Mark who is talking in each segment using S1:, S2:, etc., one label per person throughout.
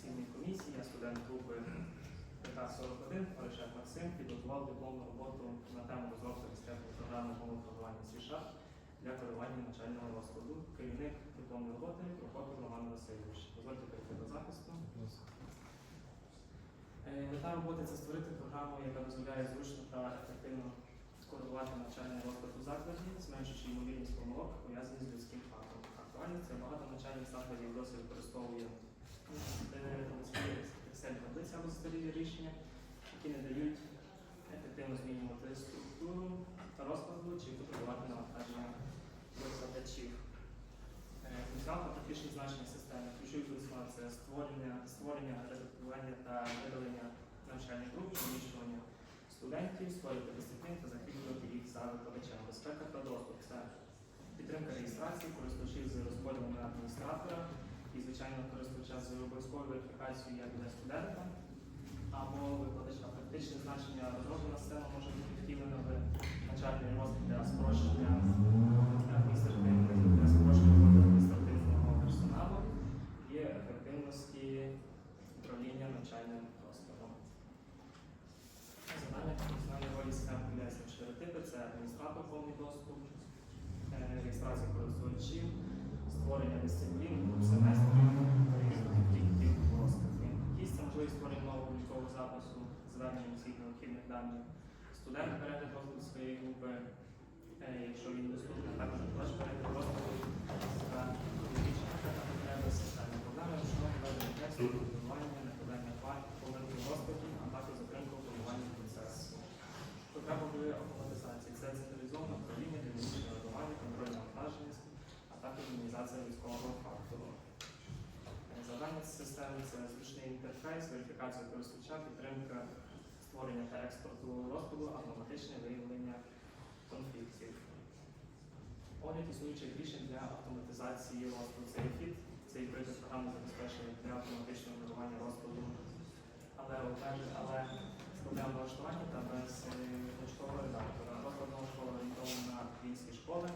S1: аттестаційної комісії, я студент групи ПК-41, Паришев Максим, підготував дипломну роботу на тему розробки експертної програми програмування США для керування навчального розкладу. Керівник дипломної роботи Прокопів Роман Васильович. Дозвольте перейти до захисту. Е, Мета роботи це створити програму, яка дозволяє зручно та ефективно коригувати навчальний розклад у закладі, зменшуючи ймовірність помилок, пов'язаних з людським фактором. Актуально це багато навчальних закладів досі використовує Excel таблиці або застарілі рішення, які не дають ефективно змінювати структуру та розкладу чи потребувати навантаження викладачів. Функціонал практичні значення системи ключові функціонал це створення, створення, редактування та видалення навчальних груп, зміщування студентів, створювати дисциплін та закріплювати їх за викладачем. Безпека та доступ це підтримка реєстрації, користувачів з розподілами адміністратора і, звичайно, користувача з обов'язковою верифікацією як для студента або викладача. Практичне значення розроблена система може бути втілена в начальний розвиток для спрощення адміністративних для спрощення роботи адміністративного персоналу і ефективності управління навчальним розкладом. Завдання функціональної ролі системи поділяється на чотири типи. Це адміністратор повний доступ, е, реєстрація користувачів, створення дисциплін, семестрів, різних розкладів. Якісь це можливість створення нового облікового запису, звернення всіх необхідних даних. Студент перегляд розкладу своєї групи, е, якщо він доступний, також також перегляд та потреби системи. Проблеми розширення ведення тексту, формування, накладання фактів, помилки в а також затримка у формуванні процесу. Потреба в автоматизації це централізоване управління, динамічне реагування, контроль навантаженості, а також мінімізація людського фактору. Е, Завдання системи це зручний інтерфейс, верифікація користувача, підтримка створення та експорту розпаду, автоматичне виявлення конфліктів. Огляд існуючих рішень для автоматизації розкладу. цей фіт, цей приклад програми забезпечення для автоматичного виявлення розкладу, але але проблем влаштування та без е, точкового редактора. Розклад налаштовано орієнтовано на українські школи,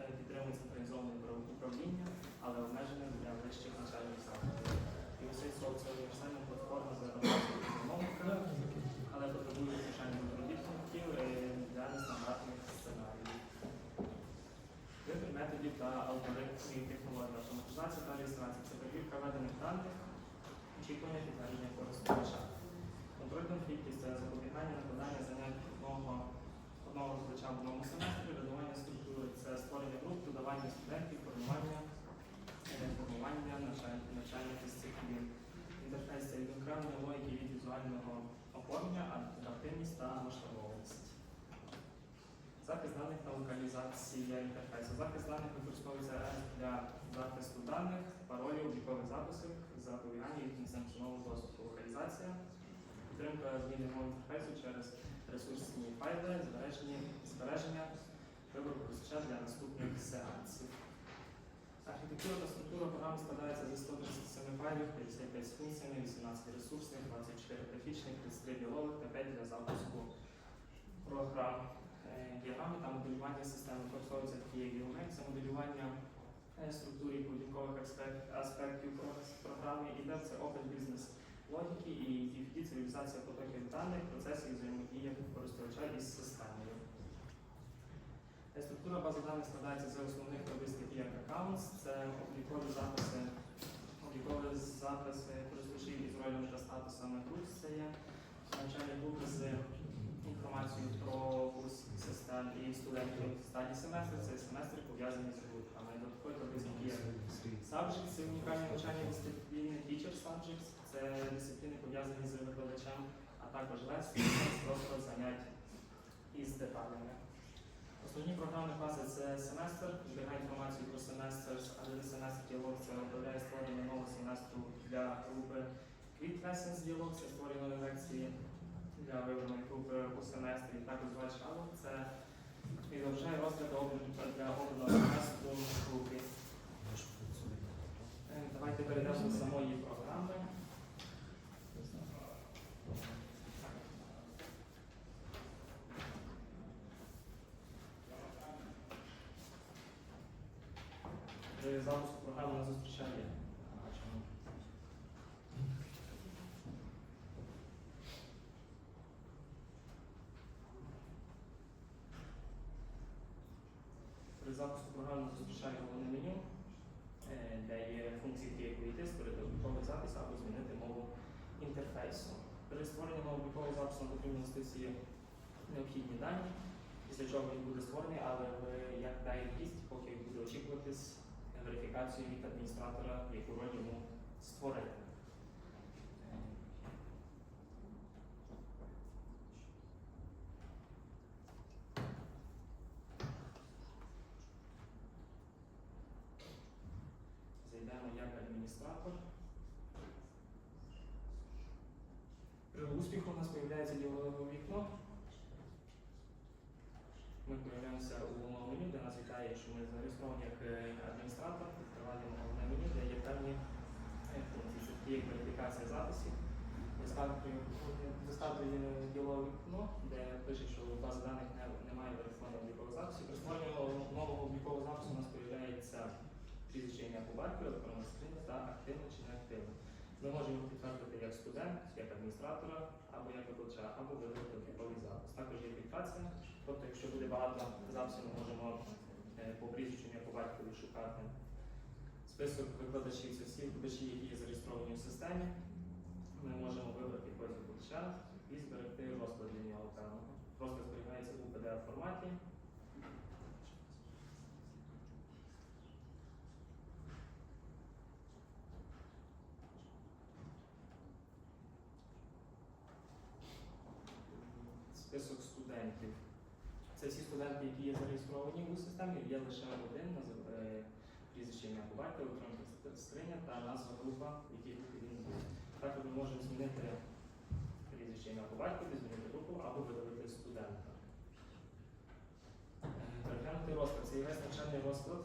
S1: е, підтримує централізоване управ- управління, але обмежене для вищих навчальних закладів. І усе це універсальна платформа за розвитку економіки, але потребує звичайно робітників е, для нестандартних сценаріїв. Вибір методів та алгоритмів технологій автоматизація та реєстрація це перевірка введених даних, очікування підтвердження користувача. Контроль конфліктів це запобігання накладання занять одного одного викладача в одному семестрі, видавання структури, це створення груп, додавання студентів, формування, формування навчаль- навчальних дисциплін. Інтерфейс це відокремлення логіки від візуального оформлення, адаптивність та масштабованість. Захист даних та локалізація інтерфейсу. Захист даних використовується для захисту даних, паролів, облікових записів, запобігання їх несанкціонованого доступу. Локалізація, підтримка зміни мов інтерфейсу через ресурсні файли, збереження, вибору користувача для наступних сеансів. Архітектура та структура програми складається зі 137 файлів, 55 з функціями, 18 ресурсних, 24 графічних, 33 діалогових та 5 для запуску програм. Діаграми та моделювання системи використовуються такі як це моделювання е, структури поведінкових аспектів програми, і де це опит бізнес логіки і DFD – це реалізація потоків даних, процесів і взаємодія користувача із системою. Е, Структура бази даних складається з основних таких як accounts, це облікові записи, облікові записи користувачів із ролями та статусами груп, це є навчальні групи з інформацією про курс систем і студентів стадії семестру, це семестри пов'язані з групами. Додаткові такі як Subjects – це унікальні навчальні дисципліни, Teacher Subjects – це дисципліни пов'язані з викладачем, а також це просто занять із деталями. Основні програмні класи це семестр, зберігає інформацію про семестр, адже семестр діалог це управляє створення нового семестру для групи. Quit Lessons діалог це створення лекції для вибраної групи у семестрі. Також Вайшалок це відображає розгляд обраного для обраного семестру групи. Е, Давайте перейдемо до самої програми. При запуску програми нас зустрічає. Включає головне меню, е, де є функції такі, як увійти, створити обліковий запис або змінити мову інтерфейсу. При створенні облікового запису потрібно внести необхідні дані, після чого він буде створений, але як дає гість, поки буде очікуватись верифікацію від адміністратора, яку роль йому створити. Е, Зайдемо як адміністратор. При успіху у нас з'являється діалогове вікно. Ми появляємося у головному меню, де нас вітає, що ми зареєстровані як е, адміністратор, відкриваємо головне меню, де є певні е, що як верифікація записів. Виставлює діалогове вікно, де пише, що у даних не- немає верифікованих облікових записів. При створенні нового облікового запису у нас з'являється прізвище ім'я по батькові, електронна скриня та активно чи неактивно. Ми можемо підтвердити як студент, як адміністратора, або як викладача, або видалити обліковий запис. Також є фільтрація, тобто, якщо буде багато записів, ми можемо е, по прізвищу по батькові шукати. Список викладачів це всі викладачі, які є зареєстровані в системі. Ми можемо вибрати якогось викладача і зберегти розклад для нього певного. Розклад зберігається у PDF форматі. список студентів. Це всі студенти, які є зареєстровані у системі, є лише один е, прізвище ім'я по батькові, електронна скриня та назва група, в якій він був. Також ми можемо змінити прізвище ім'я по батькові, змінити групу або видалити студента. Е, Переглянути розклад. Це є весь навчальний розклад,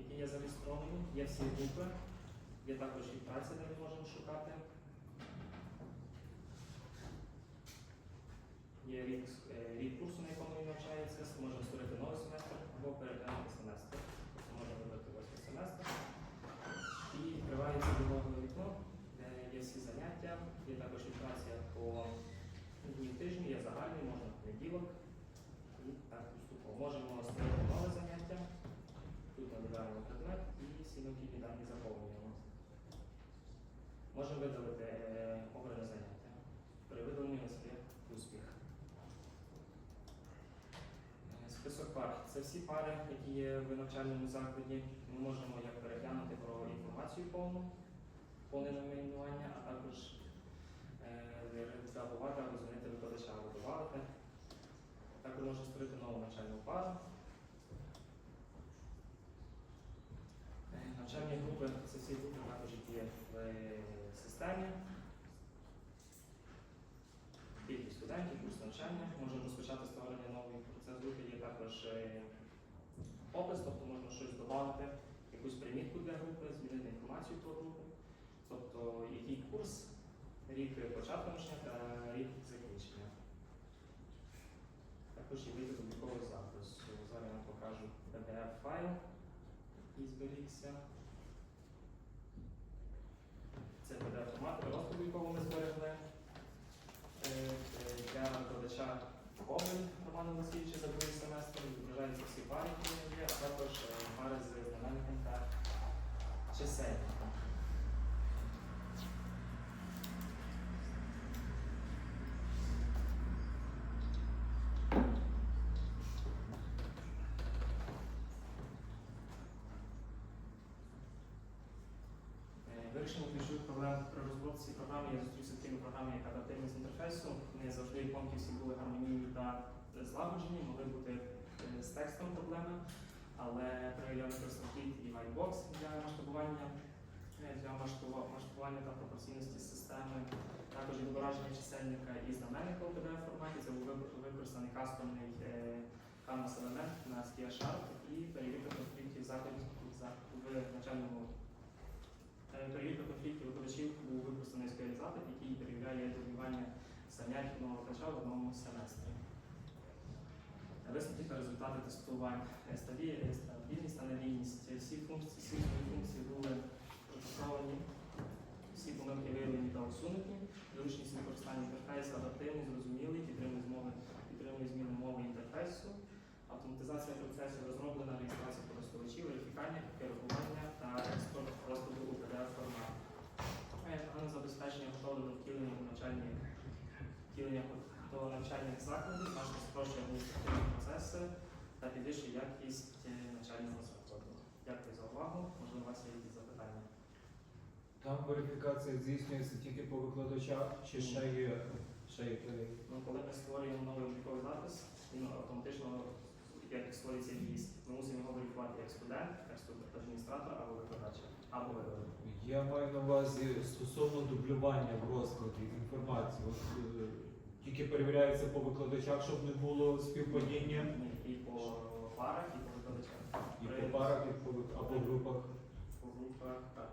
S1: який є зареєстрований. Є всі групи, є також фільтрація, де ми можемо шукати. Є рік, е, рік курсу, на якому він навчається, можемо створити новий семестр або переглянути семестр. Тобто можна вибрати восьмий семестр. І відкривається ділове вікно, де є всі заняття, також фільтрація по дні тижні, є загальний, можна в понеділок. І так поступово. Можемо створити нове заняття. Тут набираємо предмет і всі необхідні дані заповнюємо. Можемо видалити е, обране заняття. При видаленні нас є успіх. Е, Список пар. Це всі пари, які є в навчальному закладі. Ми можемо як переглянути про інформацію повну, повне найменування, а також редагувати або змінити викладача або додати. Також можна створити нову навчальну пару. Навчальні групи це всі групи також, є в е, системі. Кількість студентів, курс навчання. Можемо розпочати створення нової процес групи. Є також е, опис, тобто можна щось додати, якусь примітку для групи, змінити інформацію про групу. Тобто, який курс, рік початку навчання та рік закінчення. Також є вид обліковий запис. Зараз я вам покажу PDF-файл, який зберігся. Це PDF-формат, розкладу, якого ми зберегли. Е, е, Для викладача Коваль Романа Васильовича за другий семестр відображаються всі пари, які в нього є, а також е, пари з знаменником та чисельником. Вирішення ключових проблем при розробці програми я зустрівся з такими програмами, як адаптивність інтерфейсу. Не завжди іконки всі були гармонійні та злагоджені, могли бути е, з текстом проблеми, але при використанні і Whitebox для масштабування, е, для масштабування та пропорційності системи, також відображення чисельника і знаменника у PDF форматі. Це був використаний кастомний е, canvas елемент на SkiaSharp і перевірка конфліктів заходів в навчальному Е, Перевірка конфліктів викладачів у SQL запит, який перевіряє добивання занять одного викладача в одному семестрі. Висновки та результати тестувань. Стабільність та надійність. Всі функції, всі свої функції були протестовані, всі помилки виявлені та усунуті. Зручність використання інтерфейсу адаптивний, зрозумілий, підтримує зміни мови інтерфейсу. Автоматизація процесу розроблена, реєстрація користувачів. верифікання, коригування та експорт розкладу у pdf формат. Програмне забезпечення готове до втілення втілення до навчальних закладів, значно спрощує адміністративні процеси та підвищує якість е, навчального закладу. Дякую за увагу. Можливо, у вас є якісь запитання.
S2: Там верифікація здійснюється тільки по викладачах, чи ще є ще є перелік?
S1: Ну, коли ми створюємо новий обліковий запис, він автоматично, як в'їзд, ми мусимо його верифікувати як студент, як студент адміністратор або викладач, або.
S2: Я маю на увазі стосовно дублювання в розкладі інформації. От, е, тільки перевіряється по викладачах, щоб не було співпадіння
S1: Ні, І по парах, і по викладачах.
S2: і по парах, і по вик- або групах.
S1: По групах, так.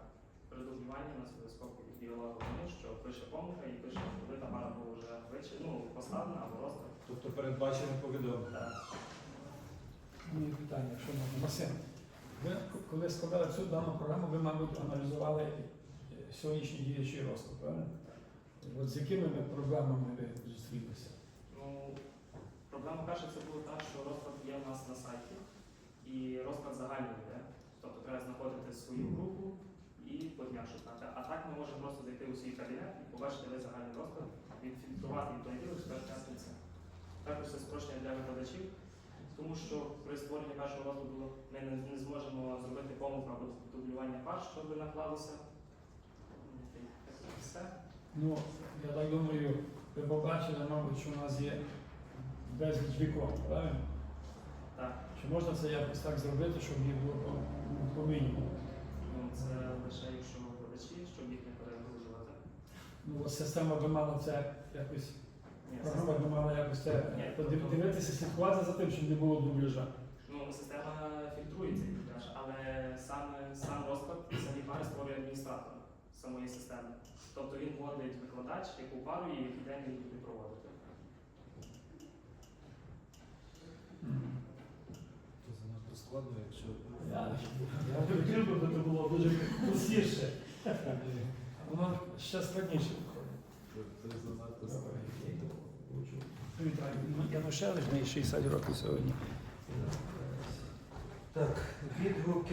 S1: При дублюванні у нас обов'язково біолог вони, що пише помилка і пише, коли та пара була вже вичі, ну, поставлена або розклад.
S2: Тобто передбачене повідомлення.
S1: Так.
S3: Мені питання, якщо можна. Максим, ви коли складали цю дану програму, ви, мабуть, аналізували е, сьогоднішній діючий розклад, правильно? От з якими проблемами ви зустрілися?
S1: Ну, проблема перша це було та, що розклад є у нас на сайті, і розклад загальний йде. Тобто треба знаходити свою групу і по днях шукати. А так ми можемо просто зайти у свій кабінет і побачити весь загальний розклад, відфільтрувати від понеділок, четвер, п'ятниця. Також це спрощення для викладачів, тому що при створенні першого розкладу ми не, не зможемо зробити помилку або дублювання пар, щоб наклалося. Все.
S3: Ну, я так думаю, ви побачили, мабуть, що у нас є безліч вікон, правильно?
S1: Так.
S3: Чи можна це якось так зробити, щоб їх було по, по мінімуму?
S1: Ну, це лише якщо викладачі, щоб їх не перегружувати.
S3: Ну, от система би мала це якось, програма би мала якось це
S1: Ні, тобто-
S3: дивитися, слідкувати за тим, щоб не було дубляжа.
S1: Ну, система фільтрує цей дубляж, але сам, сам розклад, самі пари створює адміністратор самої системи. Тобто він вводить викладач, яку пару і який день він буде проводити.
S2: Це занадто складно, якщо
S3: Я, я хотів би, це було дуже простіше. Воно ще складніше виходить.
S2: це занадто складно.
S3: Вітаю. Янушевич, мені 60 років сьогодні.
S2: Так, відгуки